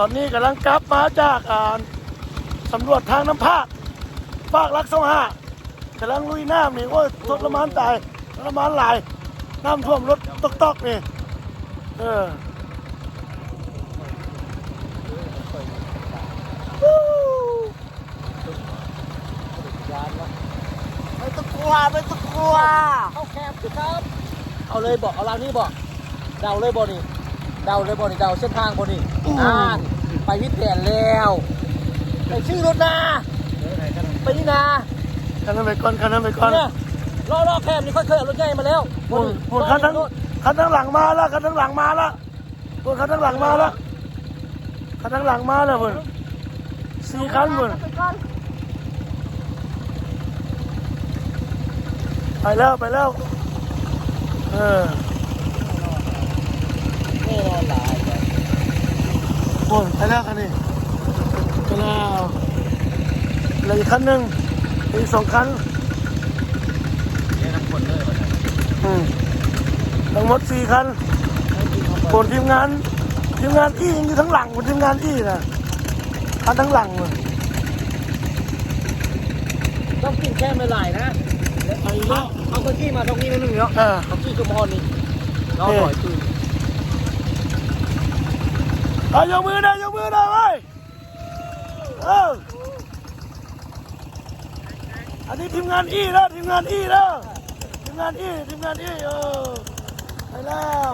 ตอนนี้กำลังกลับมาจากอ่าสำรวจทางน้ำภาคภาครักสองห้ากำลังลุยน้ำนี่โอ้ยทรมานตายทรมานหลาย น้ำท่วมรถตอกๆนี่เออวู้ไม่ต้องกลัวไม่ต้องกลัว เข้าแคมป์สิครับ เอาเลยบอกเอาเรานี่บอกเดาเลยบอนี่ เดาเลยบอนี่เดาเส้นทางบอนี่อ่านไปวิทย์แผนแล้วไปชื่อรถนาไปนี่นาคันนั้นไปก่อนคันนั้นไปก่อนเนี่ยรอรอแคมป์นี่ค่อยเคยเอารถใหญ่มาแล้วโอ้ยโอ้ยคันทั้งคันทั้งหลังมาแล้วคันทั้งหลังมาแล้วโอ้ยคันทั้งหลังมาแล้วคันทั้งหลังมาแล้วเพิ่นสี่คันเพิ่นไปแล้วไปแล้วเออ ไม่รอหลายเลย โอ้ยไปแล้วคันนี้ไปแล้วเหลืออีกคันหนึ่งอีกสองคันเนี่ยทั้งคนเลยวันนี้อืมทั้งหมดสี่คันบนทีมงานทีมงานอี้ยังอยู่ทั้งหลังบนทีมงานอี้นะคันทั้งหลังเลยต้องกินแค่ไม่หลายนะเอาอีกแล้วเอาคนที่มาตรงนี้นิดนึงเนาะอ่าเอาที่ชุมพรนี่เราหน่อยคือ เอายกมือได้ยกมือได้เว้ยเอออันนี้ทีมงานอี้แล้วทีมงานอี้แล้วทีมงานอี้ทีมงานอี้เออไปแล้ว